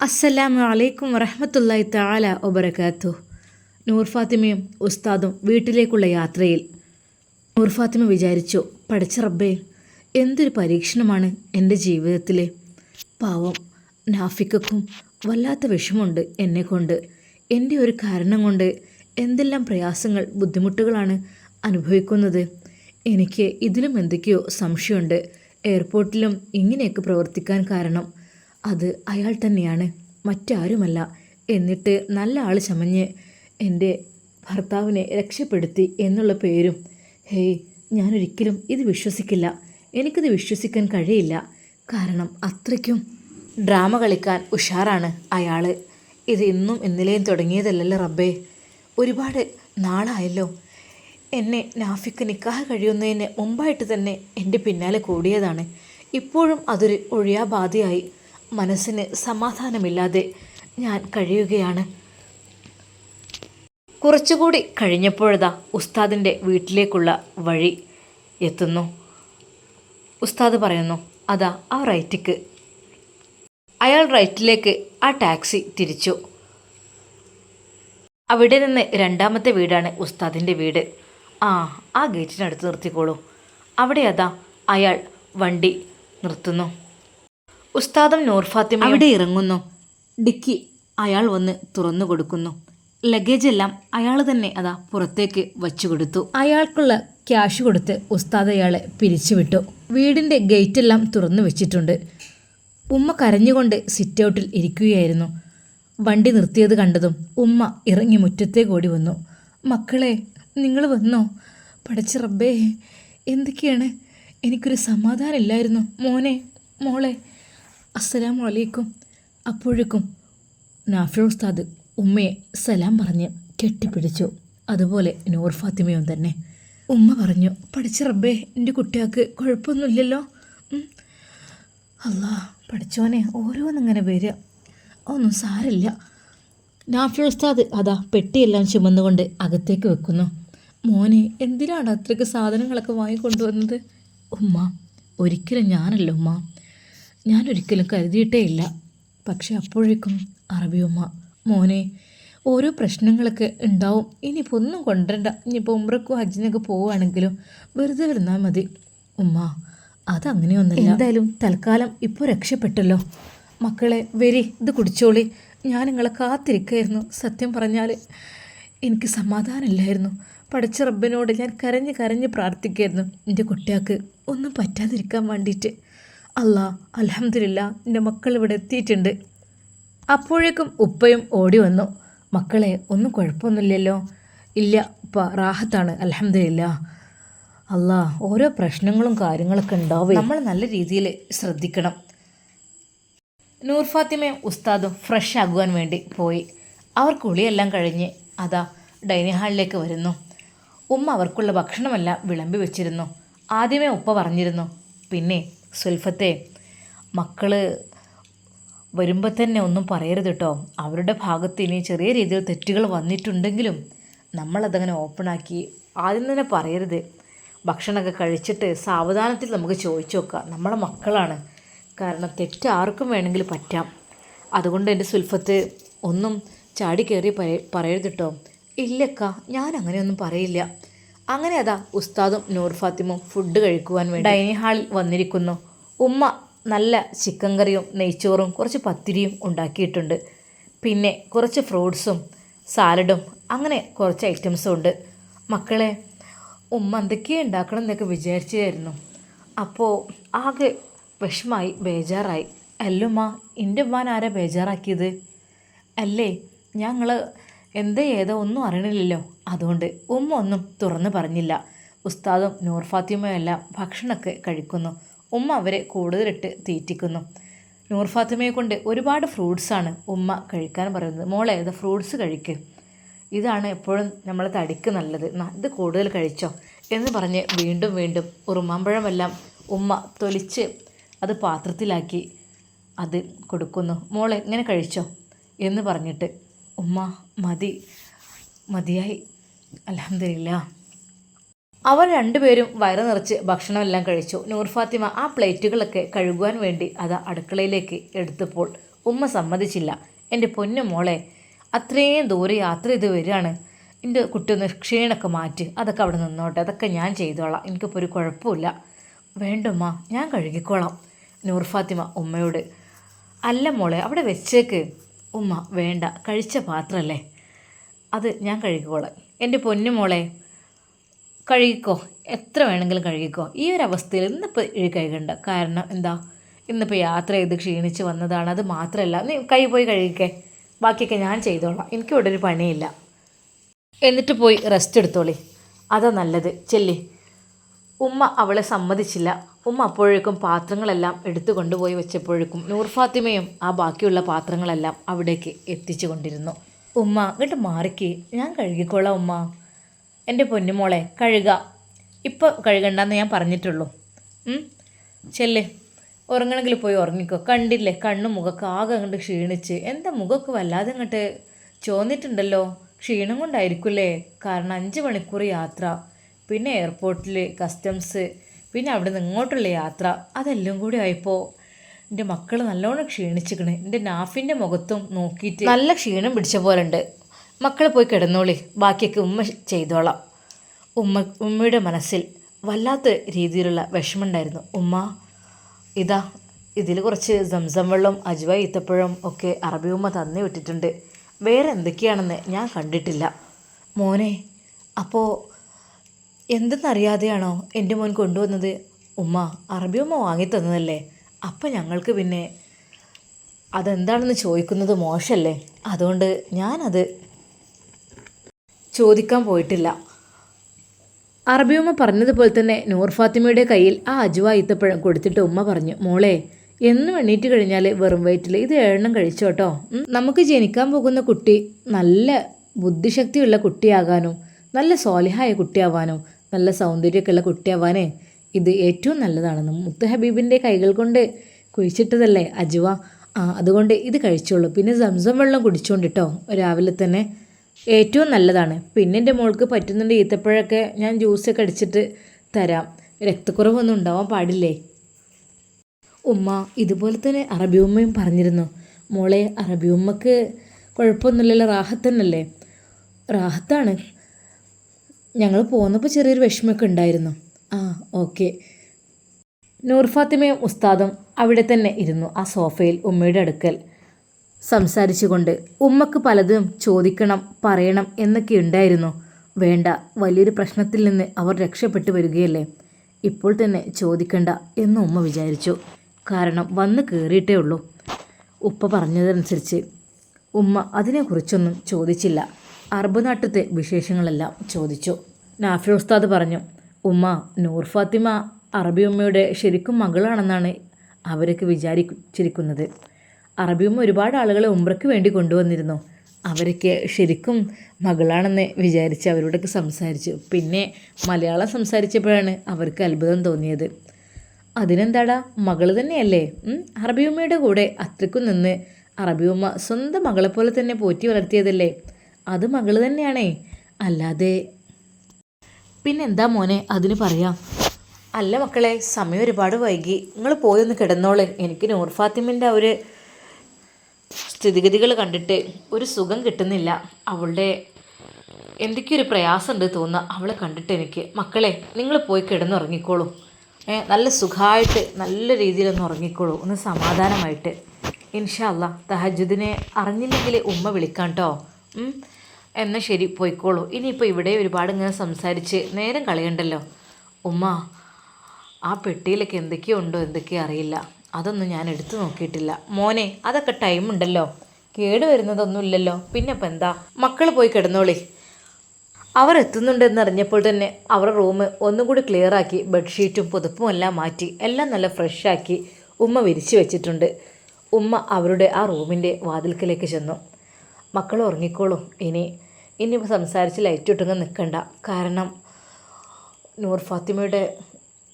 അസ്സലാമു അലൈക്കും വറഹമത്തല്ലായി താല ഒബറക്കാത്തു നൂർ ഫാത്തിമയും ഉസ്താദും വീട്ടിലേക്കുള്ള യാത്രയിൽ നൂർ ഫാത്തിമ വിചാരിച്ചു പഠിച്ച റബ്ബേ എന്തൊരു പരീക്ഷണമാണ് എന്റെ ജീവിതത്തിലെ? പാവം നാഫിക്കും വല്ലാത്ത വിഷമുണ്ട് എന്നെക്കൊണ്ട് എന്റെ ഒരു കാരണം കൊണ്ട് എന്തെല്ലാം പ്രയാസങ്ങൾ ബുദ്ധിമുട്ടുകളാണ് അനുഭവിക്കുന്നത്? എനിക്ക് ഇതിലും എന്തൊക്കെയോ സംശയമുണ്ട്. എയർപോർട്ടിലും ഇങ്ങനെയൊക്കെ പ്രവർത്തിക്കാൻ കാരണം അത് അയാൾ തന്നെയാണ് മറ്റാരുമല്ല എന്നിട്ട് നല്ല ആൾ ചമഞ്ഞ് എന്റെ ഭർത്താവിനെ രക്ഷപ്പെടുത്തി എന്നുള്ള പേരും. ഹേയ് ഞാനൊരിക്കലും ഇത് വിശ്വസിക്കില്ല. എനിക്കിത് വിശ്വസിക്കാൻ കഴിയില്ല. കാരണം അത്രയ്ക്കും ഡ്രാമ കളിക്കാൻ ഉഷാറാണ് അയാൾ ഇത് ഇന്നും ഇന്നലെയും തുടങ്ങിയതല്ലല്ലോ റബ്ബേ. ഒരുപാട് നാളായല്ലോ. എന്നെ നാഫിക്ക് നിക്കാഹ് കഴിയുന്നതിന് മുമ്പായിട്ട് തന്നെ എന്റെ പിന്നാലെ കൂടിയതാണ്. ഇപ്പോഴും അതൊരു ഒഴിയാബാധയായി. മനസ്സിന് സമാധാനമില്ലാതെ ഞാൻ കഴിയുകയാണ്. കുറച്ചുകൂടി കഴിഞ്ഞപ്പോഴതാ ഉസ്താദിന്റെ വീട്ടിലേക്കുള്ള വഴി എത്തുന്നു. ഉസ്താദ് പറയുന്നു അതാ ആ റൈറ്റിക്ക്. അയാൾ റൈറ്റിലേക്ക് ആ ടാക്സി തിരിച്ചു. അവിടെ നിന്ന് രണ്ടാമത്തെ വീടാണ് ഉസ്താദിന്റെ വീട്. ആ ആ ഗേറ്റിനടുത്ത് നിർത്തിക്കോളൂ. അവിടെ അതാ അയാൾ വണ്ടി നിർത്തുന്നു. ഉസ്താദും നൂർ ഫാത്തിമ അവിടെ ഇറങ്ങുന്നു. ഡിക്കി അയാൾ വന്ന് തുറന്നു കൊടുക്കുന്നു. ലഗേജ് എല്ലാം അയാൾ തന്നെ അതാ പുറത്തേക്ക് വച്ചു കൊടുത്തു. അയാൾക്കുള്ള ക്യാഷ് കൊടുത്ത് ഉസ്താദ് അയാളെ പിരിച്ചുവിട്ടു വീടിന്റെ ഗേറ്റെല്ലാം തുറന്നു വെച്ചിട്ടുണ്ട്. ഉമ്മ കരഞ്ഞുകൊണ്ട് സിറ്റ് ഔട്ടിൽ ഇരിക്കുകയായിരുന്നു. വണ്ടി നിർത്തിയത് കണ്ടതും ഉമ്മ ഇറങ്ങി മുറ്റത്തേക്ക് ഓടി വന്നു. മക്കളെ നിങ്ങൾ വന്നോ? പഠിച്ച റബ്ബേ എന്തൊക്കെയാണ്? എനിക്കൊരു സമാധാനമില്ലായിരുന്നു മോനെ മോളെ. അസ്സലാമു അലൈക്കും അപ്പോഴേക്കും നാഫിർ ഉസ്താദ് ഉമ്മയെ സലാം പറഞ്ഞ് കെട്ടിപ്പിടിച്ചു. അതുപോലെ നൂർ ഫാത്തിമയും തന്നെ. ഉമ്മ പറഞ്ഞു പഠിച്ച റബ്ബേ എന്റെ കുട്ടികൾക്ക് കുഴപ്പമൊന്നുമില്ലല്ലോ. അല്ലാ പഠിച്ചോനെ ഓരോന്നിങ്ങനെ വരിക. ഒന്നും സാരില്ല നാഫി ഉസ്താദ് അതാ പെട്ടിയെല്ലാം ചുമന്നുകൊണ്ട് അകത്തേക്ക് വെക്കുന്നു. മോനെ എന്തിനാണ് അത്രയ്ക്ക് സാധനങ്ങളൊക്കെ വാങ്ങിക്കൊണ്ടുവന്നത്? ഉമ്മ ഒരിക്കലും ഞാനല്ല ഉമ്മ. ഞാനൊരിക്കലും കരുതിയിട്ടേ ഇല്ല. പക്ഷെ അപ്പോഴേക്കും അറബിയമ്മ മോനെ ഓരോ പ്രശ്നങ്ങളൊക്കെ ഉണ്ടാവും. ഇനിയിപ്പോൾ ഒന്നും കൊണ്ടുവരണ്ട ഇനിയിപ്പോൾ ഉമ്രക്കും ഹജ്ജിനൊക്കെ പോവുകയാണെങ്കിലും വെറുതെ വരുന്നാൽ മതി. ഉമ്മ അതങ്ങനെയൊന്നുമില്ല. എന്തായാലും? തൽക്കാലം ഇപ്പോൾ രക്ഷപ്പെട്ടല്ലോ. മക്കളെ വരി ഇത് കുടിച്ചോളി. ഞാൻ നിങ്ങളെ കാത്തിരിക്കായിരുന്നു. സത്യം പറഞ്ഞാൽ എനിക്ക് സമാധാനമില്ലായിരുന്നു. പഠിച്ച റബ്ബിനോട് ഞാൻ കരഞ്ഞ് കരഞ്ഞ് പ്രാർത്ഥിക്കായിരുന്നു. എന്റെ കുട്ടികൾക്ക് ഒന്നും പറ്റാതിരിക്കാൻ വേണ്ടിയിട്ട്. അല്ലാ അലഹമില്ല എന്റെ മക്കൾ ഇവിടെ എത്തിയിട്ടുണ്ട്. അപ്പോഴേക്കും ഉപ്പയും ഓടി വന്നു. മക്കളെ ഒന്നും കുഴപ്പമൊന്നുമില്ലല്ലോ? ഇല്ല ഉപ്പ റാഹത്താണ് അലഹമില്ല അല്ലാ ഓരോ പ്രശ്നങ്ങളും കാര്യങ്ങളൊക്കെ ഉണ്ടാവും നമ്മൾ നല്ല രീതിയിൽ ശ്രദ്ധിക്കണം. നൂർ ഫാത്തിമയും ഉസ്താദും ഫ്രഷ് ആകുവാൻ വേണ്ടി പോയി. അവർ കുളിയെല്ലാം കഴിഞ്ഞ് അതാ ഡൈനിങ് ഹാളിലേക്ക് വരുന്നു. ഉമ്മ അവർക്കുള്ള ഭക്ഷണമെല്ലാം വിളമ്പി വെച്ചിരുന്നു. ആദ്യമേ ഉപ്പ പറഞ്ഞിരുന്നു പിന്നെ സുൽഫത്തെ മക്കൾ വരുമ്പോൾ തന്നെ ഒന്നും പറയരുത് കേട്ടോ അവരുടെ ഭാഗത്ത് ഇനി ചെറിയ രീതിയിൽ തെറ്റുകൾ വന്നിട്ടുണ്ടെങ്കിലും നമ്മളതങ്ങനെ ഓപ്പണാക്കി ആദ്യം തന്നെ പറയരുത്. ഭക്ഷണമൊക്കെ കഴിച്ചിട്ട് സാവധാനത്തിൽ നമുക്ക് ചോദിച്ചു നോക്കാം. നമ്മളെ മക്കളാണ്. കാരണം തെറ്റ് ആർക്കും വേണമെങ്കിൽ പറ്റാം. അതുകൊണ്ട് എന്റെ സുൽഫത്ത് ഒന്നും ചാടി കയറി പറയ പറയരുത് കേട്ടോ ഇല്ലക്ക ഞാൻ അങ്ങനെയൊന്നും പറയില്ല. അങ്ങനെ അതാ ഉസ്താദും നൂർ ഫാത്തിമും ഫുഡ് കഴിക്കുവാൻ വേണ്ടി. ഡൈനിങ് ഹാളിൽ വന്നിരിക്കുന്നു. ഉമ്മ നല്ല ചിക്കൻ കറിയും നെയ്ച്ചോറും കുറച്ച് പത്തിരിയും ഉണ്ടാക്കിയിട്ടുണ്ട്. പിന്നെ കുറച്ച് ഫ്രൂട്ട്സും സാലഡും അങ്ങനെ കുറച്ച് ഐറ്റംസും ഉണ്ട്. മക്കളെ ഉമ്മ എന്തൊക്കെയാണ് ഉണ്ടാക്കണം എന്നൊക്കെ വിചാരിച്ചായിരുന്നു. അപ്പോൾ ആകെ വിഷമായി ബേജാറായി. അല്ലുമ്മ എന്റെ ഉമ്മാൻ ആരാ ബേജാറാക്കിയത്? അല്ലേ ഞങ്ങൾ എന്താ ഏതോ ഒന്നും അറിയണില്ലല്ലോ. അതുകൊണ്ട് ഉമ്മ ഒന്നും തുറന്നു പറഞ്ഞില്ല. ഉസ്താദും നൂർ ഫാത്തിമയും എല്ലാം ഭക്ഷണമൊക്കെ കഴിക്കുന്നു. ഉമ്മ അവരെ കൂടുതലിട്ട് തീറ്റിക്കുന്നു. നൂർ ഫാത്തിമയെ കൊണ്ട് ഒരുപാട് ഫ്രൂട്ട്സാണ് ഉമ്മ കഴിക്കാൻ പറയുന്നത്. മോളെ ഇത് ഫ്രൂട്ട്സ് കഴിക്ക്. ഇതാണ് എപ്പോഴും നമ്മൾ തടിക്ക് നല്ലത്. ഇത് കൂടുതൽ കഴിച്ചോ? എന്ന് പറഞ്ഞ് വീണ്ടും വീണ്ടും ഉറുമാമ്പഴമെല്ലാം ഉമ്മ തൊലിച്ച് അത് പാത്രത്തിലാക്കി അത് കൊടുക്കുന്നു. മോളെ ഇങ്ങനെ കഴിച്ചോ? എന്ന് പറഞ്ഞിട്ട് ഉമ്മ മതി. മതിയായി. അലഹമില്ല അവർ രണ്ടുപേരും വയറു നിറച്ച് ഭക്ഷണമെല്ലാം കഴിച്ചു. നൂർ ഫാത്തിമ ആ പ്ലേറ്റുകളൊക്കെ കഴുകുവാൻ വേണ്ടി അത് അടുക്കളയിലേക്ക് എടുത്തപ്പോൾ ഉമ്മ സമ്മതിച്ചില്ല. എന്റെ പൊന്നു മോളെ അത്രയും ദൂരെ യാത്ര ചെയ്ത് വരികയാണ്. എന്റെ കുട്ടി ഒന്ന് ക്ഷീണമൊക്കെ മാറ്റി. അതൊക്കെ അവിടെ നിന്നോട്ടെ. അതൊക്കെ ഞാൻ ചെയ്തോളാം. എനിക്കിപ്പോൾ ഒരു കുഴപ്പമില്ല വേണ്ടുമ്മ ഞാൻ കഴുകിക്കോളാം. നൂർ ഫാത്തിമ ഉമ്മയോട് അല്ല മോളെ അവിടെ വെച്ചേക്ക്. ഉമ്മ വേണ്ട. കഴിച്ച പാത്രമല്ലേ അത് ഞാൻ കഴുകിക്കോളാം. എന്റെ പൊന്നുമോളെ കഴുകിക്കോ. എത്ര വേണമെങ്കിലും കഴുകിക്കോ. ഈ ഒരു അവസ്ഥയിൽ ഇന്നിപ്പോൾ കഴുകണ്ട. കാരണം എന്താ? ഇന്നിപ്പോൾ യാത്ര ചെയ്ത് ക്ഷീണിച്ച് വന്നതാണ്. അത് മാത്രമല്ല നീ കൈ പോയി കഴുകിക്കേ. ബാക്കിയൊക്കെ ഞാൻ ചെയ്തോളാം. എനിക്കിവിടെ ഒരു പണിയില്ല. എന്നിട്ട് പോയി റെസ്റ്റ് എടുത്തോളി. അതാ നല്ലത്. ചെല്ലി. ഉമ്മ അവളെ സമ്മതിച്ചില്ല. ഉമ്മ അപ്പോഴേക്കും പാത്രങ്ങളെല്ലാം എടുത്തു കൊണ്ടുപോയി വെച്ചപ്പോഴേക്കും നൂർ ഫാത്തിമയും ആ ബാക്കിയുള്ള പാത്രങ്ങളെല്ലാം അവിടേക്ക് എത്തിച്ചു കൊണ്ടിരുന്നു. ഉമ്മ ഇങ്ങോട്ട് മാറിക്ക്. ഞാൻ കഴുകിക്കോളാം ഉമ്മ. എന്റെ പൊന്നുമോളെ കഴുക. ഇപ്പോൾ കഴുകണ്ടെന്ന് ഞാൻ പറഞ്ഞിട്ടുള്ളൂ. ചെല്ല്. ഉറങ്ങണമെങ്കിൽ പോയി ഉറങ്ങിക്കോ. കണ്ടില്ലേ കണ്ണും മുഖമൊക്കെ ആകെ അങ്ങോട്ട് ക്ഷീണിച്ച്. എന്താ മുഖമൊക്കെ വല്ലാതെ അങ്ങോട്ട് ചോന്നിട്ടുണ്ടല്ലോ? ക്ഷീണം കൊണ്ടായിരിക്കില്ലേ? കാരണം അഞ്ച് മണിക്കൂർ യാത്ര. പിന്നെ എയർപോർട്ടിൽ കസ്റ്റംസ് പിന്നെ അവിടെ നിന്ന് ഇങ്ങോട്ടുള്ള യാത്ര അതെല്ലാം കൂടി ആയപ്പോൾ എന്റെ മക്കൾ നല്ലോണം ക്ഷീണിച്ചിക്കണ്. എന്റെ നാഫിന്റെ മുഖത്തും നോക്കിയിട്ട് നല്ല ക്ഷീണം പിടിച്ച പോലെ ഉണ്ട് മക്കൾ പോയി കിടന്നോളി. ബാക്കിയൊക്കെ ഉമ്മ ചെയ്തോളാം. ഉമ്മ ഉമ്മയുടെ മനസ്സിൽ വല്ലാത്ത രീതിയിലുള്ള വിഷമമുണ്ടായിരുന്നു. ഉമ്മ ഇതാ ഇതിൽ കുറച്ച് സംസം വെള്ളം അജ്വ ഈത്തപ്പഴം ഒക്കെ അറബി ഉമ്മ തന്നു വിട്ടിട്ടുണ്ട്. വേറെ എന്തൊക്കെയാണെന്ന് ഞാൻ കണ്ടിട്ടില്ല. മോനെ അപ്പോൾ എന്തെന്നറിയാതെയാണോ എന്റെ മോൻ കൊണ്ടുവന്നത്? ഉമ്മ അറബി ഉമ്മ വാങ്ങി തന്നതല്ലേ? അപ്പം ഞങ്ങൾക്ക് പിന്നെ അതെന്താണെന്ന് ചോദിക്കുന്നത് മോശമല്ലേ അതുകൊണ്ട് ഞാനത് ചോദിക്കാൻ പോയിട്ടില്ല. അറബിയമ്മ പറഞ്ഞതുപോലെ തന്നെ നൂർ ഫാത്തിമയുടെ കയ്യിൽ ആ അജുവ ഈത്തപ്പഴം കൊടുത്തിട്ട് ഉമ്മ പറഞ്ഞു മോളെ എന്ന് എണ്ണീറ്റ് കഴിഞ്ഞാൽ വെറും വയറ്റിൽ ഇത് എണ്ണം കഴിച്ചോട്ടോ. നമുക്ക് ജനിക്കാൻ പോകുന്ന കുട്ടി നല്ല ബുദ്ധിശക്തിയുള്ള കുട്ടിയാകാനും നല്ല സോലിഹായ കുട്ടിയാവാനും നല്ല സൗന്ദര്യമൊക്കെയുള്ള കുട്ടിയാവാനേ ഇത് ഏറ്റവും നല്ലതാണെന്ന് മുത്ത് ഹബീബിന്റെ കൈകൾ കൊണ്ട് കുഴിച്ചിട്ടതല്ലേ അജുവ? ആ അതുകൊണ്ട് ഇത് കഴിച്ചോളൂ. പിന്നെ സംസം വെള്ളം കുടിച്ചോണ്ടിട്ടോ? രാവിലെ തന്നെ ഏറ്റവും നല്ലതാണ്. പിന്നെ എന്റെ മോൾക്ക് പറ്റുന്നുണ്ട് ഈത്തപ്പഴമൊക്കെ ഞാൻ ജ്യൂസൊക്കെ അടിച്ചിട്ട് തരാം. രക്തക്കുറവൊന്നും ഉണ്ടാവാൻ പാടില്ലേ? ഉമ്മ ഇതുപോലെ തന്നെ അറബി ഉമ്മയും പറഞ്ഞിരുന്നു. മോളെ അറബി ഉമ്മക്ക് കുഴപ്പമൊന്നുമില്ലല്ലോ റാഹത്തന്നല്ലേ റാഹത്താണ്. ഞങ്ങൾ പോന്നപ്പോൾ ചെറിയൊരു വിഷമമൊക്കെ ഉണ്ടായിരുന്നു. ആ ഓക്കെ. നൂർ ഫാത്തിമയും ഉസ്താദും അവിടെ തന്നെ ഇരുന്നു ആ സോഫയിൽ ഉമ്മയുടെ അടുക്കൽ. സംസാരിച്ചുകൊണ്ട് ഉമ്മക്ക് പലതും ചോദിക്കണം പറയണം എന്നൊക്കെ ഉണ്ടായിരുന്നു. വേണ്ട വലിയൊരു പ്രശ്നത്തിൽ നിന്ന് അവർ രക്ഷപ്പെട്ടു വരികയല്ലേ? ഇപ്പോൾ തന്നെ ചോദിക്കണ്ട എന്ന് ഉമ്മ വിചാരിച്ചു. കാരണം വന്ന് കയറിയിട്ടേ ഉള്ളൂ. ഉപ്പ പറഞ്ഞതനുസരിച്ച് ഉമ്മ അതിനെക്കുറിച്ചൊന്നും ചോദിച്ചില്ല. അറബ് നാട്ടിലത്തെ വിശേഷങ്ങളെല്ലാം ചോദിച്ചു. നാഫി ഉസ്താദ് പറഞ്ഞു ഉമ്മ നൂർ ഫാത്തിമ അറബി ഉമ്മയുടെ ശരിക്കും മകളാണെന്നാണ് അവരൊക്കെ വിചാരിച്ചിരിക്കുന്നത്. അറബി ഉമ്മ ഒരുപാട് ആളുകളെ ഉമ്രയ്ക്ക് വേണ്ടി കൊണ്ടുവന്നിരുന്നു. അവരൊക്കെ ശരിക്കും മകളാണെന്ന് വിചാരിച്ച് അവരോടൊക്കെ സംസാരിച്ചു. പിന്നെ മലയാളം സംസാരിച്ചപ്പോഴാണ് അവർക്ക് അത്ഭുതം തോന്നിയത്. അതിനെന്താടാ മകൾ തന്നെയല്ലേ? അറബി അറബിയുമ്മയുടെ കൂടെ അത്രയ്ക്കും നിന്ന് അറബിയുമ്മ സ്വന്തം മകളെപ്പോലെ പോലെ തന്നെ പോറ്റി വളർത്തിയതല്ലേ? അത് മകൾ തന്നെയാണേ. അല്ലാതെ പിന്നെന്താ മോനെ അതിന് പറയാം. അല്ല മക്കളെ സമയം ഒരുപാട് വൈകി. നിങ്ങൾ പോയി ഒന്ന് കിടന്നോളെ. എനിക്ക് നൂർ ഫാത്തിമിന്റെ ആ ഒരു സ്ഥിതിഗതികൾ കണ്ടിട്ട് ഒരു സുഖം കിട്ടുന്നില്ല. അവളുടെ എന്തൊക്കെയൊരു പ്രയാസമുണ്ട് തോന്നുക അവളെ കണ്ടിട്ട് എനിക്ക് മക്കളെ നിങ്ങൾ പോയി കിടന്നുറങ്ങിക്കോളൂ. നല്ല സുഖമായിട്ട് നല്ല രീതിയിലൊന്ന് ഉറങ്ങിക്കോളൂ. ഒന്ന് സമാധാനമായിട്ട്. ഇൻഷാല്ല തഹജുദിനെ അറിഞ്ഞില്ലെങ്കിൽ ഉമ്മ വിളിക്കാം കേട്ടോ എന്നാൽ ശരി പോയിക്കോളൂ. ഇനിയിപ്പോൾ ഇവിടെ ഒരുപാട് ഇങ്ങനെ സംസാരിച്ച് നേരം കളയണ്ടല്ലോ. ഉമ്മ ആ പെട്ടിയിലൊക്കെ എന്തൊക്കെയോ ഉണ്ടോ എന്തൊക്കെയോ അറിയില്ല. അതൊന്നും ഞാൻ എടുത്തു നോക്കിയിട്ടില്ല. മോനെ അതൊക്കെ ടൈം ഉണ്ടല്ലോ. കേട് വരുന്നതൊന്നുമില്ലല്ലോ പിന്നെ ഇപ്പം എന്താ? മക്കൾ പോയി കിടന്നോളി. അവർ എത്തുന്നുണ്ടെന്ന് അറിഞ്ഞപ്പോൾ തന്നെ അവരുടെ റൂം ഒന്നും കൂടി ക്ലിയർ ആക്കി ബെഡ്ഷീറ്റും പുതപ്പും എല്ലാം മാറ്റി എല്ലാം നല്ല ഫ്രഷാക്കി ഉമ്മ വിരിച്ചു വെച്ചിട്ടുണ്ട്. ഉമ്മ അവരുടെ ആ റൂമിന്റെ വാതിൽക്കലേക്ക് ചെന്നു. മക്കൾ ഉറങ്ങിക്കോളും. ഇനി ഇനി സംസാരിച്ച് ലൈറ്റ് ഇട്ടങ്ങ് നിൽക്കണ്ട കാരണം നൂർ ഫാത്തിമയുടെ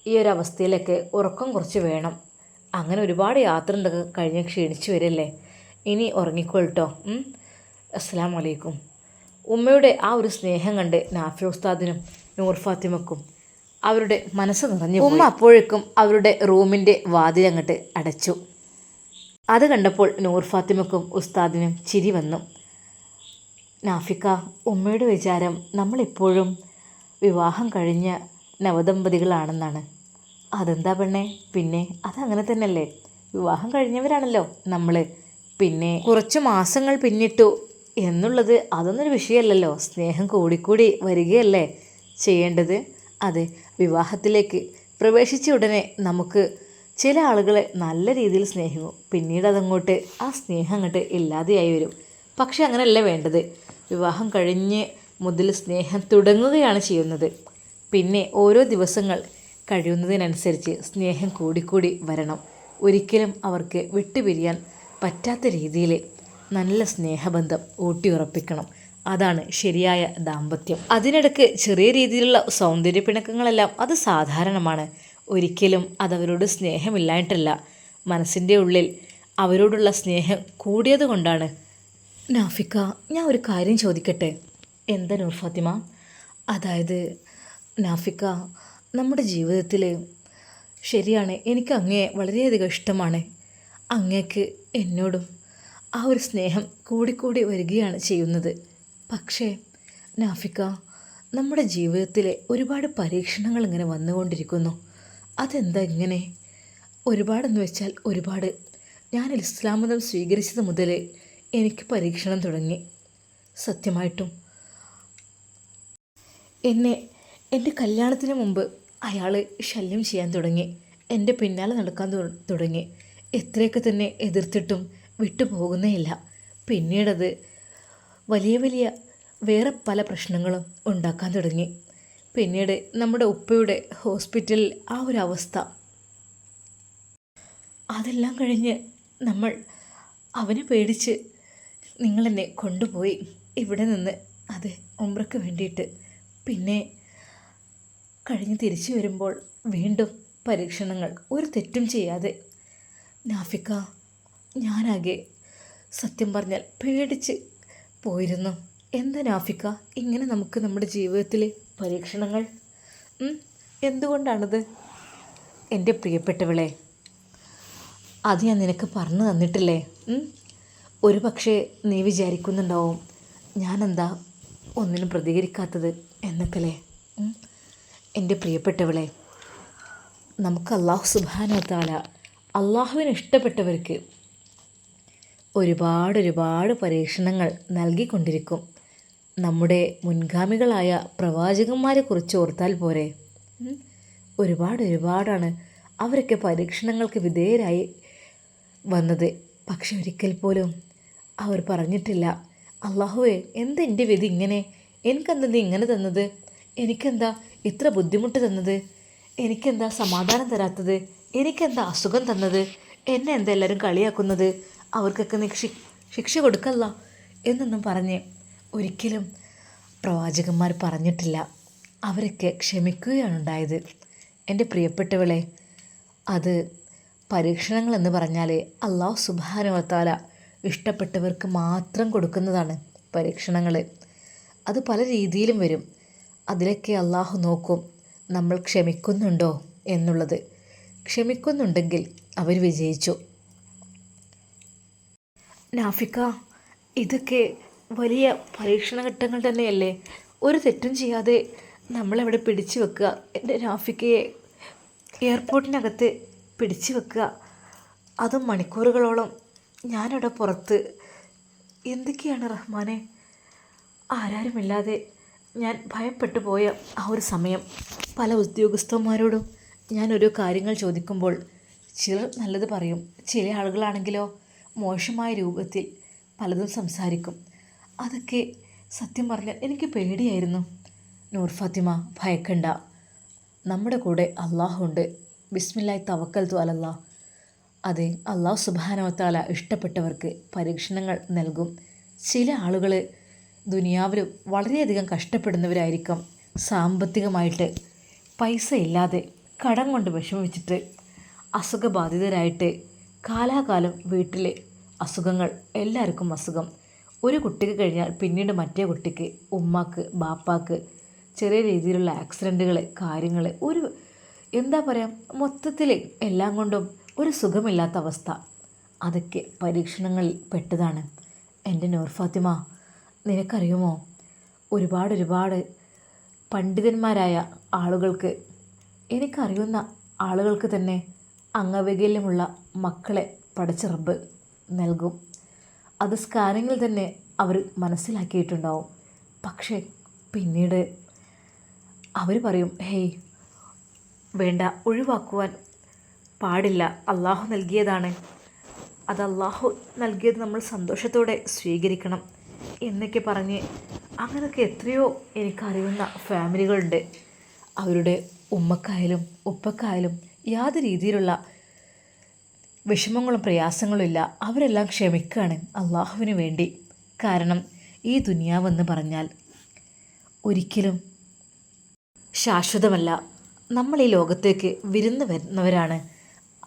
ഈ ഒരു അവസ്ഥയിലൊക്കെ ഉറക്കം കുറച്ച് വേണം. അങ്ങനെ ഒരുപാട് യാത്ര ഉണ്ടൊക്കെ കഴിഞ്ഞ് ക്ഷീണിച്ച് വരല്ലേ? ഇനി ഉറങ്ങിക്കോൾട്ടോ. അസ്സാം വലൈക്കും ഉമ്മയുടെ ആ ഒരു സ്നേഹം കണ്ട് നാഫി ഉസ്താദിനും നൂർ ഫാത്തിമക്കും അവരുടെ മനസ്സ് നിറഞ്ഞു ഉമ്മ അപ്പോഴേക്കും അവരുടെ റൂമിന്റെ വാതിലങ്ങട്ട് അടച്ചു. അത് കണ്ടപ്പോൾ നൂർ ഫാത്തിമക്കും ഉസ്താദിനും ചിരി വന്നു. നാഫിക്ക ഉമ്മയുടെ വിചാരം നമ്മളിപ്പോഴും വിവാഹം കഴിഞ്ഞ നവദമ്പതികളാണെന്നാണ്. അതെന്താ പെണ്ണെ? പിന്നെ അതങ്ങനെ തന്നെയല്ലേ? വിവാഹം കഴിഞ്ഞവരാണല്ലോ നമ്മൾ പിന്നെ കുറച്ച് മാസങ്ങൾ പിന്നിട്ടു എന്നുള്ളത് അതൊന്നൊരു വിഷയമല്ലല്ലോ. സ്നേഹം കൂടിക്കൂടി വരികയല്ലേ ചെയ്യേണ്ടത്? അതെ വിവാഹത്തിലേക്ക് പ്രവേശിച്ച ഉടനെ നമുക്ക് ചില ആളുകളെ നല്ല രീതിയിൽ സ്നേഹിക്കും. പിന്നീട് അതങ്ങോട്ട് ആ സ്നേഹം അങ്ങോട്ട് ഇല്ലാതെയായി വരും. പക്ഷെ അങ്ങനെയല്ല വേണ്ടത്. വിവാഹം കഴിഞ്ഞ് മുതൽ സ്നേഹം തുടങ്ങുകയാണ് ചെയ്യുന്നത്. പിന്നെ ഓരോ ദിവസങ്ങൾ കഴിയുന്നതിനനുസരിച്ച് സ്നേഹം കൂടിക്കൂടി വരണം. ഒരിക്കലും അവർക്ക് വിട്ടുപിരിയാൻ പറ്റാത്ത രീതിയിൽ നല്ല സ്നേഹബന്ധം ഊട്ടിയുറപ്പിക്കണം. അതാണ് ശരിയായ ദാമ്പത്യം. അതിനിടയ്ക്ക് ചെറിയ രീതിയിലുള്ള സൗന്ദര്യ പിണക്കങ്ങളെല്ലാം അത് സാധാരണമാണ്. ഒരിക്കലും അതവരോട് സ്നേഹമില്ലായിട്ടല്ല മനസ്സിന്റെ ഉള്ളിൽ അവരോടുള്ള സ്നേഹം കൂടിയത് കൊണ്ടാണ് നാഫിക്ക ഞാൻ ഒരു കാര്യം ചോദിക്കട്ടെ? എന്താ നൂർ ഫാത്തിമ? അതായത് നാഫിക്ക നമ്മുടെ ജീവിതത്തിൽ ശരിയാണ് എനിക്ക് അങ്ങയെ വളരെയധികം ഇഷ്ടമാണ്. അങ്ങേക്ക് എന്നോടും ആ ഒരു സ്നേഹം കൂടിക്കൂടി വരികയാണ് ചെയ്യുന്നത്. പക്ഷേ നാഫിക്ക നമ്മുടെ ജീവിതത്തിലെ ഒരുപാട് പരീക്ഷണങ്ങൾ ഇങ്ങനെ വന്നുകൊണ്ടിരിക്കുന്നു. അതെന്താ ഇങ്ങനെ? ഒരുപാടെന്ന് വെച്ചാൽ ഒരുപാട്. ഞാൻ ഇസ്ലാം മതം സ്വീകരിച്ചത് മുതൽ എനിക്ക് പരീക്ഷണം തുടങ്ങി. സത്യമായിട്ടും. എന്നെ എന്റെ കല്യാണത്തിന് മുമ്പ് അയാൾ ശല്യം ചെയ്യാൻ തുടങ്ങി. എന്റെ പിന്നാലെ നടക്കാൻ തുടങ്ങി. എത്രയൊക്കെ തന്നെ എതിർത്തിട്ടും വിട്ടുപോകുന്നേയില്ല പിന്നീടത് വലിയ വലിയ വേറെ പല പ്രശ്നങ്ങളും ഉണ്ടാക്കാൻ തുടങ്ങി. പിന്നീട് നമ്മുടെ ഉപ്പയുടെ ഹോസ്പിറ്റലിൽ ആ ഒരു അവസ്ഥ. അതെല്ലാം കഴിഞ്ഞ് നമ്മൾ അവനെ പേടിച്ച് നിങ്ങളെന്നെ കൊണ്ടുപോയി ഇവിടെ നിന്ന് അത് ഉമ്രക്ക് വേണ്ടിയിട്ട്. പിന്നെ കഴിഞ്ഞ് തിരിച്ചു വരുമ്പോൾ വീണ്ടും പരീക്ഷണങ്ങൾ. ഒരു തെറ്റും ചെയ്യാതെ. നാഫിക്ക ഞാനാകെ സത്യം പറഞ്ഞാൽ പേടിച്ച് പോയിരുന്നു. എന്താ നാഫിക്ക ഇങ്ങനെ നമുക്ക് നമ്മുടെ ജീവിതത്തിലെ പരീക്ഷണങ്ങൾ? എന്തുകൊണ്ടാണത്? എന്റെ പ്രിയപ്പെട്ടവളെ അത് ഞാൻ നിനക്ക് പറഞ്ഞു തന്നിട്ടില്ലേ? ഒരു പക്ഷേ നീ വിചാരിക്കുന്നുണ്ടാവും ഞാനെന്താ ഒന്നിനും പ്രതികരിക്കാത്തത് എന്നൊക്കെല്ലേ എന്റെ പ്രിയപ്പെട്ടവളെ നമുക്ക് അള്ളാഹു സുബാനത്താല അള്ളാഹുവിന് ഇഷ്ടപ്പെട്ടവർക്ക് ഒരുപാട് ഒരുപാട് പരീക്ഷണങ്ങൾ നൽകിക്കൊണ്ടിരിക്കും. നമ്മുടെ മുൻഗാമികളായ പ്രവാചകന്മാരെ കുറിച്ച് ഓർത്താൽ പോരെ? ഒരുപാട് ഒരുപാടാണ് അവരൊക്കെ പരീക്ഷണങ്ങൾക്ക് വിധേയരായി വന്നത്. പക്ഷെ ഒരിക്കൽ പോലും അവർ പറഞ്ഞിട്ടില്ല. അള്ളാഹുവേ എന്താ എന്റെ വിധി ഇങ്ങനെ? എനിക്കെന്താ നീ ഇങ്ങനെ തന്നത്? എനിക്കെന്താ ഇത്ര ബുദ്ധിമുട്ട് തന്നത്? എനിക്കെന്താ സമാധാനം തരാത്തത്? എനിക്കെന്താ അസുഖം തന്നത്? എന്നെ എന്താ എല്ലാവരും കളിയാക്കുന്നത്? അവർക്കൊക്കെ നീ ശി- ശിക്ഷ കൊടുക്കല്ല? എന്നൊന്നും പറഞ്ഞ് ഒരിക്കലും പ്രവാചകന്മാർ പറഞ്ഞിട്ടില്ല. അവരൊക്കെ ക്ഷമിക്കുകയാണ് ഉണ്ടായത് എന്റെ പ്രിയപ്പെട്ടവളെ അത് പരീക്ഷണങ്ങൾ എന്ന് പറഞ്ഞാൽ അള്ളാഹു സുബാനുവത്താല ഇഷ്ടപ്പെട്ടവർക്ക് മാത്രം കൊടുക്കുന്നതാണ് പരീക്ഷണങ്ങൾ അത് പല രീതിയിലും വരും. അതിലൊക്കെ അള്ളാഹു നോക്കും നമ്മൾ ക്ഷമിക്കുന്നുണ്ടോ എന്നുള്ളത്. ക്ഷമിക്കുന്നുണ്ടെങ്കിൽ അവർ വിജയിച്ചു. നാഫിക്ക ഇതൊക്കെ വലിയ പരീക്ഷണ ഘട്ടങ്ങൾ തന്നെയല്ലേ? ഒരു തെറ്റും ചെയ്യാതെ നമ്മളവിടെ പിടിച്ചു വെക്കുക. എന്റെ നാഫിക്കയെ എയർപോർട്ടിനകത്ത് പിടിച്ചു വെക്കുക. അതും മണിക്കൂറുകളോളം ഞാനവിടെ പുറത്ത്. എന്തൊക്കെയാണ് റഹ്മാനെ? ആരാരുമില്ലാതെ ഞാൻ ഭയപ്പെട്ടു പോയ ആ ഒരു സമയം. പല ഉദ്യോഗസ്ഥന്മാരോടും ഞാൻ ഓരോ കാര്യങ്ങൾ ചോദിക്കുമ്പോൾ ചിലർ നല്ലത് പറയും. ചില ആളുകളാണെങ്കിലോ മോശമായ രൂപത്തിൽ പലതും സംസാരിക്കും. അതൊക്കെ സത്യം പറഞ്ഞാൽ എനിക്ക് പേടിയായിരുന്നു. നൂർ ഫാത്തിമ ഭയക്കണ്ട. നമ്മുടെ കൂടെ അള്ളാഹുണ്ട് ബിസ്മില്ലായി തവക്കൽ തു അലല്ലാ അതെ അള്ളാഹു സുബാനവത്താല ഇഷ്ടപ്പെട്ടവർക്ക് പരീക്ഷണങ്ങൾ നൽകും. ചില ആളുകൾ ദുനിയാവിലും വളരെയധികം കഷ്ടപ്പെടുന്നവരായിരിക്കും. സാമ്പത്തികമായിട്ട് പൈസ ഇല്ലാതെ കടം കൊണ്ട് വിഷമിച്ചിട്ട് അസുഖബാധിതരായിട്ട് കാലാകാലം വീട്ടിലെ അസുഖങ്ങൾ എല്ലാവർക്കും അസുഖം. ഒരു കുട്ടിക്ക് കഴിഞ്ഞാൽ പിന്നീട് മറ്റേ കുട്ടിക്ക് ഉമ്മാക്ക് ബാപ്പാക്ക് ചെറിയ രീതിയിലുള്ള ആക്സിഡന്റുകൾ കാര്യങ്ങൾ ഒരു എന്താ പറയുക മൊത്തത്തിൽ എല്ലാം കൊണ്ടും ഒരു സുഖമില്ലാത്ത അവസ്ഥ. അതൊക്കെ പരീക്ഷണങ്ങളിൽ പെട്ടതാണ്. എന്റെ നൂർ ഫാത്തിമ നിനക്കറിയുമോ? ഒരുപാട് ഒരുപാട് പണ്ഡിതന്മാരായ ആളുകൾക്ക് എനിക്കറിയുന്ന ആളുകൾക്ക് തന്നെ അംഗവൈകല്യമുള്ള മക്കളെ പഠിച്ച നൽകും. അത് സ്കാനിങ്ങിൽ തന്നെ അവർ മനസ്സിലാക്കിയിട്ടുണ്ടാവും. പക്ഷേ പിന്നീട് അവർ പറയും ഹേയ് വേണ്ട ഒഴിവാക്കുവാൻ പാടില്ല. അള്ളാഹു നൽകിയതാണ്. അത് അള്ളാഹു നൽകിയത് നമ്മൾ സന്തോഷത്തോടെ സ്വീകരിക്കണം എന്നൊക്കെ പറഞ്ഞ് അങ്ങനെയൊക്കെ എത്രയോ എനിക്കറിയുന്ന ഫാമിലികളുണ്ട്. അവരുടെ ഉമ്മക്കായാലും ഉപ്പക്കായാലും യാതൊരു രീതിയിലുള്ള വിഷമങ്ങളും പ്രയാസങ്ങളും ഇല്ല. അവരെല്ലാം ക്ഷമിക്കുകയാണ് അള്ളാഹുവിന് വേണ്ടി. കാരണം ഈ ദുനിയാവെന്ന് പറഞ്ഞാൽ ഒരിക്കലും ശാശ്വതമല്ല. നമ്മൾ ഈ ലോകത്തേക്ക് വിരുന്ന് വരുന്നവരാണ്.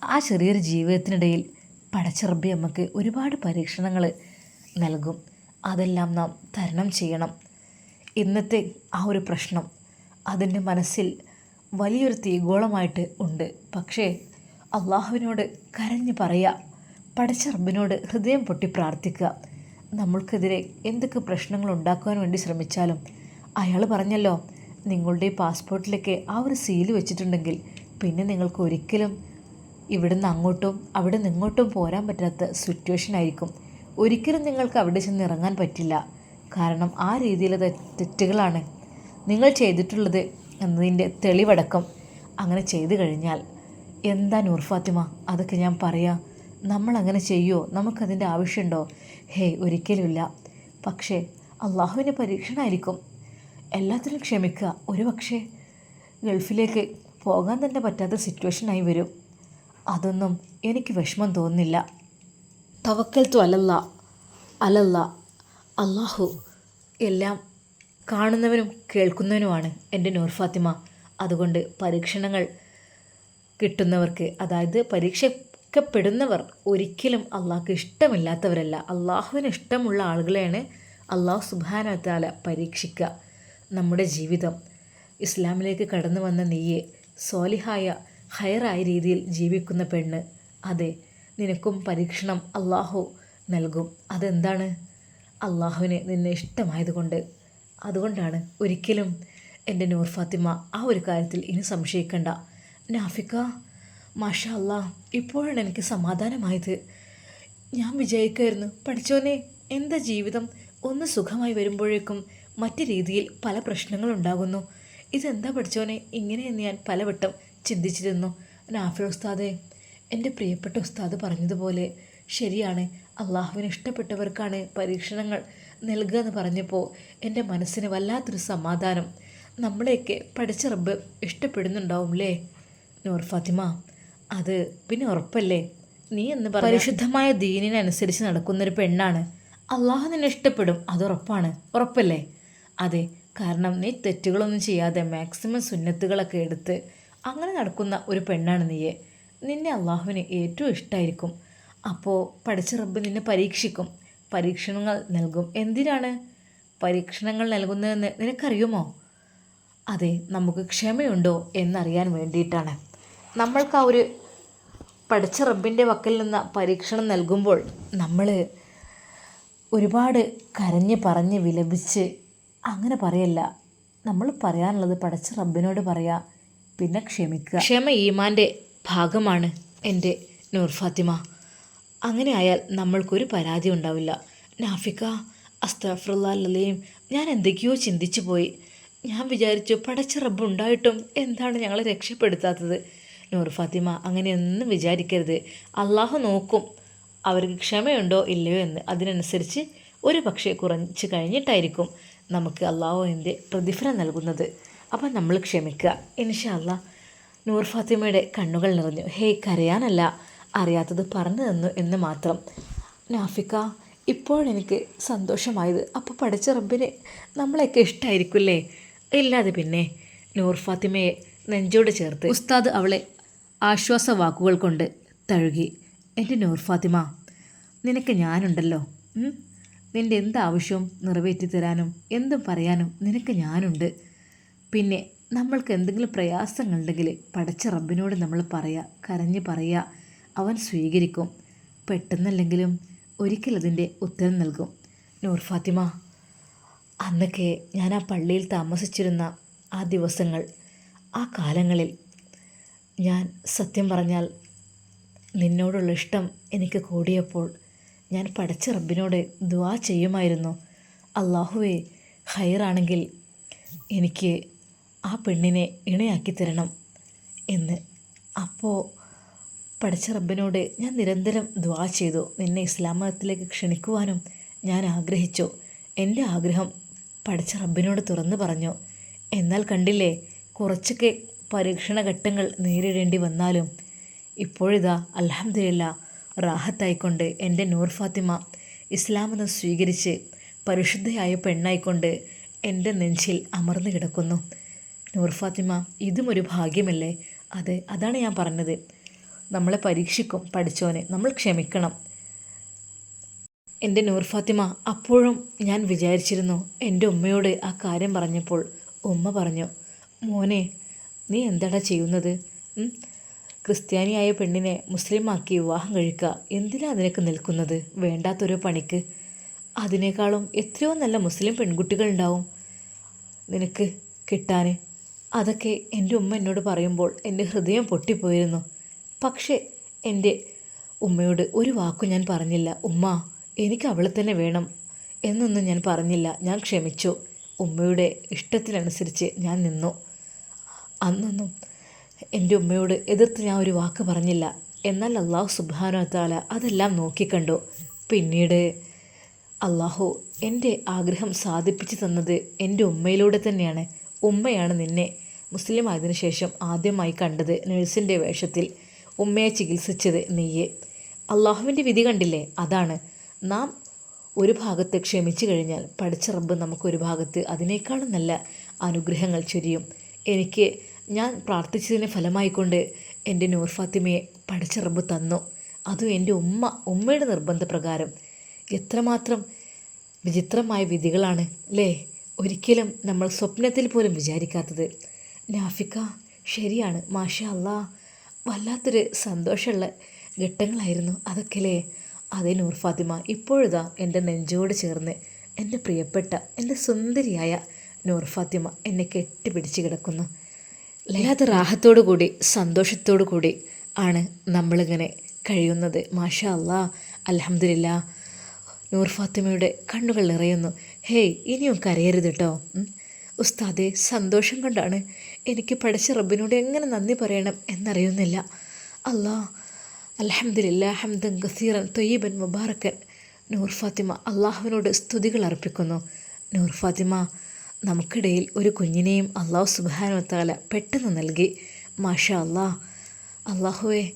ആ ചെറിയൊരു ജീവിതത്തിനിടയിൽ പടച്ചിറബി നമുക്ക് ഒരുപാട് പരീക്ഷണങ്ങൾ നൽകും. അതെല്ലാം നാം തരണം ചെയ്യണം. ഇന്നത്തെ ആ ഒരു പ്രശ്നം അതിന്റെ മനസ്സിൽ വലിയൊരു തീഗോളമായിട്ട് ഉണ്ട്. പക്ഷേ അള്ളാഹുവിനോട് കരഞ്ഞു പറയുക പടച്ച റബ്ബിനോട് ഹൃദയം പൊട്ടി പ്രാർത്ഥിക്കുക. നമ്മൾക്കെതിരെ എന്തൊക്കെ പ്രശ്നങ്ങൾ ഉണ്ടാക്കുവാൻ വേണ്ടി ശ്രമിച്ചാലും അയാൾ പറഞ്ഞല്ലോ നിങ്ങളുടെ പാസ്പോർട്ടിലൊക്കെ ആ ഒരു സീൽ വെച്ചിട്ടുണ്ടെങ്കിൽ പിന്നെ നിങ്ങൾക്ക് ഒരിക്കലും ഇവിടുന്ന് അങ്ങോട്ടും അവിടെ ഇങ്ങോട്ടും പോരാൻ പറ്റാത്ത സിറ്റുവേഷൻ ആയിരിക്കും. ഒരിക്കലും നിങ്ങൾക്ക് അവിടെ ചെന്ന് ഇറങ്ങാൻ പറ്റില്ല. കാരണം ആ രീതിയിലെ തെറ്റുകളാണ് നിങ്ങൾ ചെയ്തിട്ടുള്ളത് എന്നതിന്റെ തെളിവടക്കം അങ്ങനെ ചെയ്തു കഴിഞ്ഞാൽ. എന്താ നൂർ ഫാത്തിമ? അതൊക്കെ ഞാൻ പറയാം. നമ്മൾ അങ്ങനെ ചെയ്യുമോ നമുക്കതിന്റെ ആവശ്യമുണ്ടോ? ഹേയ് ഒരിക്കലുമില്ല. പക്ഷേ അള്ളാഹുവിന്റെ പരീക്ഷണമായിരിക്കും. എല്ലാത്തിനും ക്ഷമിക്കുക. ഒരു പക്ഷേ ഗൾഫിലേക്ക് പോകാൻ തന്നെ പറ്റാത്ത സിറ്റുവേഷനായി വരും. അതൊന്നും എനിക്ക് വിഷമം തോന്നുന്നില്ല. തു അലല്ല അലല്ല. അള്ളാഹു എല്ലാം കാണുന്നവനും കേൾക്കുന്നവനുമാണ് എന്റെ നൂർ ഫാത്തിമ. അതുകൊണ്ട് പരീക്ഷണങ്ങൾ കിട്ടുന്നവർക്ക് അതായത് പരീക്ഷിക്കപ്പെടുന്നവർ ഒരിക്കലും അള്ളാഹ്ക്ക് ഇഷ്ടമില്ലാത്തവരല്ല. അള്ളാഹുവിന് ഇഷ്ടമുള്ള ആളുകളെയാണ് അള്ളാഹു സുബാനത്താല പരീക്ഷിക്കുക. നമ്മുടെ ജീവിതം ഇസ്ലാമിലേക്ക് കടന്നു വന്ന നീയെ സോലിഹായ ഹയറായ രീതിയിൽ ജീവിക്കുന്ന പെണ്ണ്. അതെ നിനക്കും പരീക്ഷണം അള്ളാഹു നൽകും. അതെന്താണ്? അള്ളാഹുവിന് നിന്നെ ഇഷ്ടമായതുകൊണ്ട്. അതുകൊണ്ടാണ് ഒരിക്കലും എന്റെ നൂർ ഫാത്തിമ ആ ഒരു കാര്യത്തിൽ ഇനി സംശയിക്കണ്ട. നാഫിക്ക മാഷ അല്ലാ ഇപ്പോഴാണ് എനിക്ക് സമാധാനമായത്. ഞാൻ വിചാരിക്കുമായിരുന്നു പഠിച്ചോനെ എന്താ ജീവിതം? ഒന്ന് സുഖമായി വരുമ്പോഴേക്കും മറ്റു രീതിയിൽ പല പ്രശ്നങ്ങളുണ്ടാകുന്നു. ഇതെന്താ പഠിച്ചോനെ ഇങ്ങനെയെന്ന് ഞാൻ പലവട്ടം ചിന്തിച്ചിരുന്നു. നാഫി ഉസ്താദെ എന്റെ പ്രിയപ്പെട്ട ഉസ്താദ് പറഞ്ഞതുപോലെ ശരിയാണ്. അള്ളാഹുവിന് ഇഷ്ടപ്പെട്ടവർക്കാണ് പരീക്ഷണങ്ങൾ നൽകുക എന്ന് പറഞ്ഞപ്പോൾ എന്റെ മനസ്സിന് വല്ലാത്തൊരു സമാധാനം. നമ്മളെയൊക്കെ പഠിച്ച റബ്ബ് ഇഷ്ടപ്പെടുന്നുണ്ടാവും അല്ലേ നൂർ ഫാത്തിമ അത് പിന്നെ ഉറപ്പല്ലേ? നീ എന്ന് പറ പരിശുദ്ധമായ ദീനിനനുസരിച്ച് നടക്കുന്നൊരു പെണ്ണാണ്. അള്ളാഹു നിന്നെ ഇഷ്ടപ്പെടും. അത് ഉറപ്പാണ്. ഉറപ്പല്ലേ? അതെ. കാരണം നീ തെറ്റുകളൊന്നും ചെയ്യാതെ മാക്സിമം സുന്നത്തുകളൊക്കെ എടുത്ത് അങ്ങനെ നടക്കുന്ന ഒരു പെണ്ണാണ് നീയെ. നിന്നെ അള്ളാഹുവിന് ഏറ്റവും ഇഷ്ടമായിരിക്കും അപ്പോൾ പഠിച്ച റബ്ബ് നിന്നെ പരീക്ഷിക്കും. പരീക്ഷണങ്ങൾ നൽകും. എന്തിനാണ് പരീക്ഷണങ്ങൾ നൽകുന്നതെന്ന് നിനക്കറിയുമോ? അതെ നമുക്ക് ക്ഷമയുണ്ടോ എന്നറിയാൻ വേണ്ടിയിട്ടാണ്. നമ്മൾക്ക് ആ ഒരു പഠിച്ച റബ്ബിന്റെ വക്കിൽ നിന്ന് പരീക്ഷണം നൽകുമ്പോൾ നമ്മൾ ഒരുപാട് കരഞ്ഞ് പറഞ്ഞ് വിലപിച്ച് അങ്ങനെ പറയല്ല. നമ്മൾ പറയാനുള്ളത് പഠിച്ച റബ്ബിനോട് പറയാ. പിന്നെ ക്ഷമിക്കുക. ക്ഷമ ഈമാന്റെ ഭാഗമാണ് എന്റെ നൂർ ഫാത്തിമ. അങ്ങനെ ആയാൽ നമ്മൾക്കൊരു പരാതി ഉണ്ടാവില്ല. നാഫിക്ക അസ്തഫറുല്ലാലയും ഞാൻ എന്തൊക്കെയോ ചിന്തിച്ചു പോയി. ഞാൻ വിചാരിച്ചു പടച്ച റബ്ബ് ഉണ്ടായിട്ടും എന്താണ് ഞങ്ങളെ രക്ഷപ്പെടുത്താത്തത്? നൂർ ഫാത്തിമ അങ്ങനെയൊന്നും വിചാരിക്കരുത്. അള്ളാഹു നോക്കും അവർക്ക് ക്ഷമയുണ്ടോ ഇല്ലയോ എന്ന്. അതിനനുസരിച്ച് ഒരു പക്ഷേ കുറച്ച് കഴിഞ്ഞിട്ടായിരിക്കും നമുക്ക് അള്ളാഹുവിന്റെ പ്രതിഫലം നൽകുന്നത്. അപ്പം നമ്മൾ ക്ഷമിക്കുക. ഇൻഷാ അല്ലാ നൂർ ഫാത്തിമയുടെ കണ്ണുകൾ നിറഞ്ഞു. ഹേ കരയാനല്ല. അറിയാത്തത് പറഞ്ഞു തന്നു എന്ന് മാത്രം. നാഫിക്ക ഇപ്പോഴെനിക്ക് സന്തോഷമായത്. അപ്പോൾ പഠിച്ച റബ്ബിന് നമ്മളെയൊക്കെ ഇഷ്ടമായിരിക്കില്ലേ ഇല്ലാതെ പിന്നെ നൂർ ഫാത്തിമയെ നെഞ്ചോട് ചേർത്ത് ഉസ്താദ് അവളെ ആശ്വാസ വാക്കുകൾ കൊണ്ട് തഴുകി. എന്റെ നൂർ ഫാത്തിമ നിനക്ക് ഞാനുണ്ടല്ലോ? നിന്റെ എന്താവശ്യവും നിറവേറ്റി തരാനും എന്തും പറയാനും നിനക്ക് ഞാനുണ്ട്. പിന്നെ നമ്മൾക്ക് എന്തെങ്കിലും പ്രയാസങ്ങളുണ്ടെങ്കിൽ പടച്ച റബ്ബിനോട് നമ്മൾ പറയുക കരഞ്ഞ് പറയുക അവൻ സ്വീകരിക്കും. പെട്ടെന്നല്ലെങ്കിലും ഒരിക്കലതിന്റെ ഉത്തരം നൽകും. നൂർ ഫാത്തിമ അന്നൊക്കെ ഞാൻ ആ പള്ളിയിൽ താമസിച്ചിരുന്ന ആ ദിവസങ്ങൾ ആ കാലങ്ങളിൽ ഞാൻ സത്യം പറഞ്ഞാൽ നിന്നോടുള്ള ഇഷ്ടം എനിക്ക് കൂടിയപ്പോൾ ഞാൻ പടച്ച റബ്ബിനോട് ദുആ ചെയ്യുമായിരുന്നു. അള്ളാഹുവേ ഹൈറാണെങ്കിൽ എനിക്ക് ആ പെണ്ണിനെ ഇണയാക്കി തരണം എന്ന്. അപ്പോൾ പഠിച്ച റബ്ബിനോട് ഞാൻ നിരന്തരം ദ്വാ ചെയ്തു. നിന്നെ ഇസ്ലാം മതത്തിലേക്ക് ക്ഷണിക്കുവാനും ഞാൻ ആഗ്രഹിച്ചു. എന്റെ ആഗ്രഹം പഠിച്ച റബ്ബിനോട് തുറന്നു പറഞ്ഞു. എന്നാൽ കണ്ടില്ലേ കുറച്ചൊക്കെ പരീക്ഷണ ഘട്ടങ്ങൾ നേരിടേണ്ടി വന്നാലും ഇപ്പോഴിതാ അലഹമ്മദില്ല റാഹത്തായിക്കൊണ്ട് എന്റെ നൂർ ഫാത്തിമ ഇസ്ലാമെന്ന് സ്വീകരിച്ച് പരിശുദ്ധയായ പെണ്ണായിക്കൊണ്ട് എന്റെ നെഞ്ചിൽ അമർന്നു കിടക്കുന്നു. നൂർ ഫാത്തിമ ഇതും ഒരു ഭാഗ്യമല്ലേ? അതെ അതാണ് ഞാൻ പറഞ്ഞത്. നമ്മളെ പരീക്ഷിക്കും പഠിച്ചോനെ നമ്മൾ ക്ഷമിക്കണം. എന്റെ നൂർ ഫാത്തിമ അപ്പോഴും ഞാൻ വിചാരിച്ചിരുന്നു എന്റെ ഉമ്മയോട് ആ കാര്യം പറഞ്ഞപ്പോൾ ഉമ്മ പറഞ്ഞു മോനെ നീ എന്താടാ ചെയ്യുന്നത്? ക്രിസ്ത്യാനിയായ പെണ്ണിനെ മുസ്ലിമാക്കി വിവാഹം കഴിക്കുക എന്തിനാ അതിനൊക്കെ നിൽക്കുന്നത്? വേണ്ടാത്തൊരു പണിക്ക്. അതിനേക്കാളും എത്രയോ നല്ല മുസ്ലിം പെൺകുട്ടികളുണ്ടാവും. നിനക്ക് കിട്ടാൻ അതൊക്കെ എന്റെ ഉമ്മ എന്നോട് പറയുമ്പോൾ എന്റെ ഹൃദയം പൊട്ടിപ്പോയിരുന്നു. പക്ഷേ എന്റെ ഉമ്മയോട് ഒരു വാക്കും ഞാൻ പറഞ്ഞില്ല. ഉമ്മ എനിക്ക് അവളെ തന്നെ വേണം എന്നൊന്നും ഞാൻ പറഞ്ഞില്ല. ഞാൻ ക്ഷമിച്ചു. ഉമ്മയുടെ ഇഷ്ടത്തിനനുസരിച്ച് ഞാൻ നിന്നു. അന്നൊന്നും എന്റെ ഉമ്മയോട് എതിർത്ത് ഞാൻ ഒരു വാക്ക് പറഞ്ഞില്ല. എന്നാൽ അള്ളാഹു സുബാനോ താല അതെല്ലാം നോക്കിക്കണ്ടു. പിന്നീട് അള്ളാഹു എന്റെ ആഗ്രഹം സാധിപ്പിച്ചു തന്നത് എന്റെ ഉമ്മയിലൂടെ തന്നെയാണ്. ഉമ്മയാണ് നിന്നെ മുസ്ലിം ആയതിനു ശേഷം ആദ്യമായി കണ്ടത് നഴ്സിന്റെ വേഷത്തിൽ. ഉമ്മയെ ചികിത്സിച്ചത് നീയെ. അള്ളാഹുവിന്റെ വിധി കണ്ടില്ലേ? അതാണ്. നാം ഒരു ഭാഗത്ത് ക്ഷമിച്ചു കഴിഞ്ഞാൽ പഠിച്ച റബ്ബ് നമുക്കൊരു ഭാഗത്ത് അതിനേക്കാളും നല്ല അനുഗ്രഹങ്ങൾ ചൊരിയും. എനിക്ക് ഞാൻ പ്രാർത്ഥിച്ചതിന് ഫലമായിക്കൊണ്ട് എന്റെ നൂർ ഫാത്തിമയെ പഠിച്ച റബ്ബ് തന്നു. അതും എന്റെ ഉമ്മ ഉമ്മയുടെ നിർബന്ധപ്രകാരം. എത്രമാത്രം വിചിത്രമായ വിധികളാണ് അല്ലേ? ഒരിക്കലും നമ്മൾ സ്വപ്നത്തിൽ പോലും വിചാരിക്കാത്തത്. നാഫിക്ക ശരിയാണ്. മാഷ അല്ലാ വല്ലാത്തൊരു സന്തോഷമുള്ള ഘട്ടങ്ങളായിരുന്നു അതൊക്കെയല്ലേ? അതേ നൂർ ഫാത്തിമ ഇപ്പോഴിതാ എന്റെ നെഞ്ചോട് ചേർന്ന് എന്റെ പ്രിയപ്പെട്ട എന്റെ സുന്ദരിയായ നൂർ ഫാത്തിമ എന്നെ കെട്ടിപ്പിടിച്ച് കിടക്കുന്നു. വല്ലാത്ത റാഹത്തോടു കൂടി സന്തോഷത്തോടു കൂടി ആണ് നമ്മളിങ്ങനെ കഴിയുന്നത്. മാഷ അല്ലാ അലഹമില്ല നൂർ ഫാത്തിമയുടെ കണ്ണുകൾ നിറയുന്നു. ഹേയ് ഇനിയും കരയരുത് കേട്ടോ. ഉസ്താദെ സന്തോഷം കൊണ്ടാണ് എനിക്ക് പഠിച്ച റബ്ബിനോട് എങ്ങനെ നന്ദി പറയണം എന്നറിയുന്നില്ല. അല്ലാ അലഹമില്ല ഹംദൻ ഗസീറൻ തൊയ്യബൻ മുബാറക്കൻ. നൂർ ഫാത്തിമ അള്ളാഹുവിനോട് സ്തുതികൾ അർപ്പിക്കുന്നു. നൂർ ഫാത്തിമ നമുക്കിടയിൽ ഒരു കുഞ്ഞിനെയും അള്ളാഹു സുബാനുവത്താല പെട്ടെന്ന് നൽകി. മാഷ അള്ളാഹ് അള്ളാഹുവെ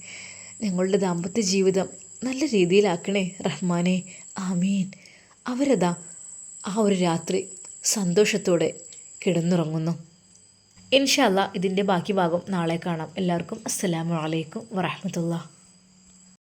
ഞങ്ങളുടെ ദാമ്പത്യ ജീവിതം നല്ല രീതിയിലാക്കണേ റഹ്മാനെ. ആമീൻ. അവരതാ ആ ഒരു രാത്രി സന്തോഷത്തോടെ കിടന്നുറങ്ങുന്നു. ഇൻഷാല്ല ഇതിന്റെ ബാക്കി ഭാഗം നാളെ കാണാം. എല്ലാവർക്കും അസ്സലാമു അലൈക്കും വറഹമത്തുള്ള